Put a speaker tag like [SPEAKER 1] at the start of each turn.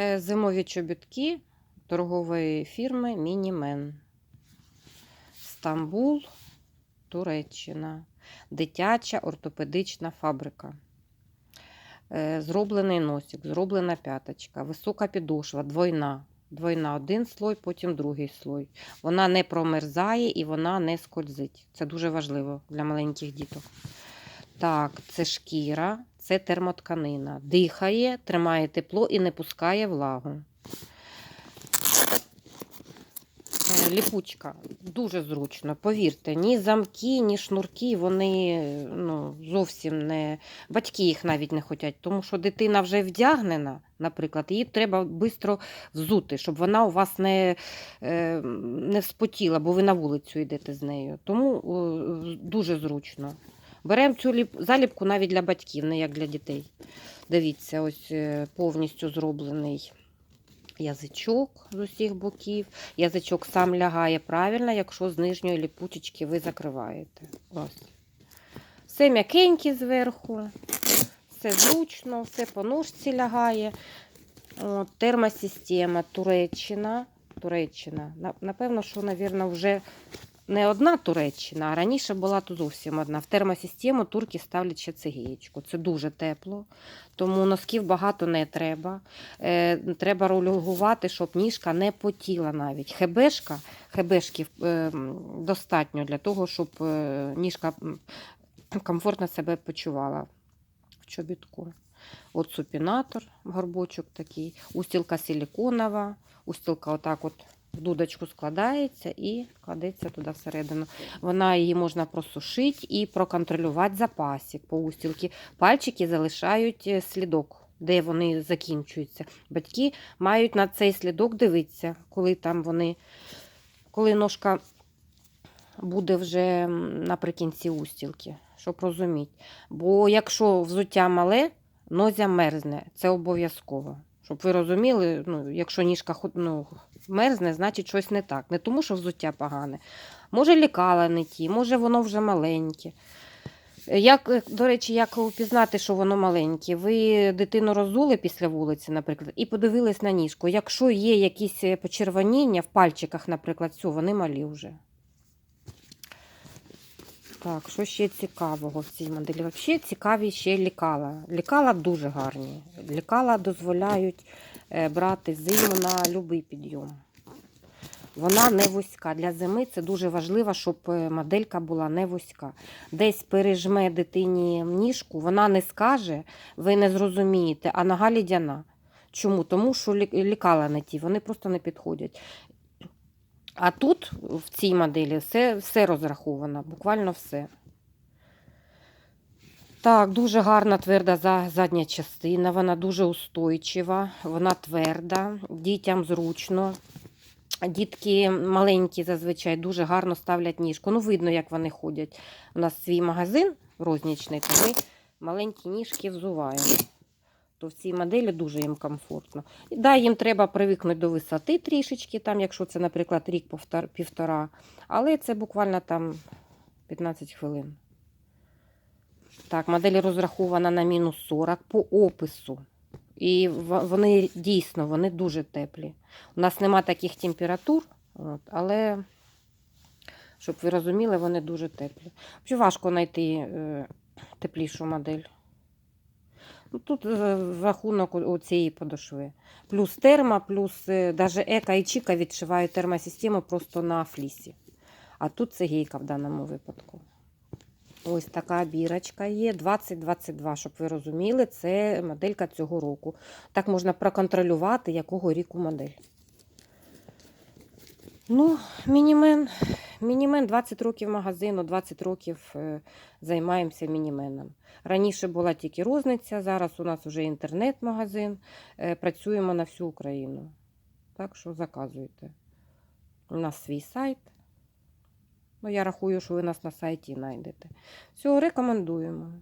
[SPEAKER 1] Е, Зимові чобітки торгової фірми Мінімен. Стамбул, Туреччина. Дитяча ортопедична фабрика. Е, Зроблений носик, зроблена п'яточка, висока підошва, двойна. Двойна один слой, потім другий слой. Вона не промерзає і вона не скользить. Це дуже важливо для маленьких діток. Так, це шкіра, це термотканина. Дихає, тримає тепло і не пускає влагу. Е, Ліпучка дуже зручно. Повірте, ні замки, ні шнурки, вони ну, зовсім не. Батьки їх навіть не хочуть, тому що дитина вже вдягнена, наприклад, її треба швидко взути, щоб вона у вас не, е, не вспотіла, бо ви на вулицю йдете з нею. Тому дуже зручно. Беремо цю заліпку навіть для батьків, не як для дітей. Дивіться, ось е, повністю зроблений язичок з усіх боків. Язичок сам лягає правильно, якщо з нижньої ліпучечки ви закриваєте. Ось. Все м'якеньке зверху, все зручно, все по ножці лягає. От, термосистема Туреччина. Туреччина. Напевно, що, мабуть, вже не одна Туреччина, а раніше була тут зовсім одна. В термосистему турки ставлять ще цигієчку. Це дуже тепло, тому носків багато не треба. Е, треба регулювати, щоб ніжка не потіла навіть. Хебешка, хебешків е, достатньо для того, щоб е, ніжка комфортно себе почувала в чобітку. От супінатор, горбочок такий, устілка силіконова, устілка отак от в дудочку складається і кладеться туди всередину. Вона її можна просушити і проконтролювати запасик по устілки. Пальчики залишають е, слідок, де вони закінчуються. Батьки мають на цей слідок дивитися, коли там вони, коли ножка буде вже наприкінці устілки, щоб розуміти. Бо якщо взуття мале, нозя мерзне, це обов'язково. Щоб ви розуміли, ну, якщо ніжка ну, мерзне, значить щось не так. Не тому, що взуття погане. Може, лікала не ті, може, воно вже маленьке. Як, е, до речі, як упізнати, що воно маленьке? Ви дитину розули після вулиці, наприклад, і подивились на ніжку. Якщо є якісь е, почервоніння в пальчиках, наприклад, все, вони малі вже. Так, що ще цікавого в цій моделі? Взагалі цікаві ще лікала. Лікала дуже гарні. Лікала дозволяють е, брати зиму на будь-який підйом. Вона не вузька. Для зими це дуже важливо, щоб е, моделька була не вузька. Десь пережме дитині ніжку, вона не скаже, ви не зрозумієте, а нога лідяна. Чому? Тому що лікала не ті, вони просто не підходять. А тут, в цій моделі, все, все розраховано, буквально все. Так, дуже гарна тверда задня частина, вона дуже устойчива, вона тверда, дітям зручно. Дітки маленькі зазвичай дуже гарно ставлять ніжку. Ну, видно, як вони ходять. У нас свій магазин рознічний, то ми маленькі ніжки взуваємо. То в цій моделі дуже їм комфортно. І да, їм треба привикнути до висоти трішечки, там, якщо це, наприклад, рік півтора. Але це буквально там 15 хвилин. Так, модель розрахована на мінус 40 по опису. І вони дійсно вони дуже теплі. У нас нема таких температур, от, але, щоб ви розуміли, вони дуже теплі. Взагалі важко знайти е, теплішу модель. Ну, тут е, рахунок у- цієї подошви. Плюс терма, плюс навіть Ека і Чіка відшивають термосистему просто на флісі. А тут це гейка в даному випадку. Ось така бірочка є 2022, щоб ви розуміли, це моделька цього року. Так можна проконтролювати, якого ріку модель. Ну, мінімен. Мінімен 20 років магазину, 20 років е, займаємося мініменом. Раніше була тільки розниця, зараз у нас вже інтернет-магазин. Е, працюємо на всю Україну. Так що заказуйте. У нас свій сайт. Ну, я рахую, що ви нас на сайті знайдете. Всього рекомендуємо.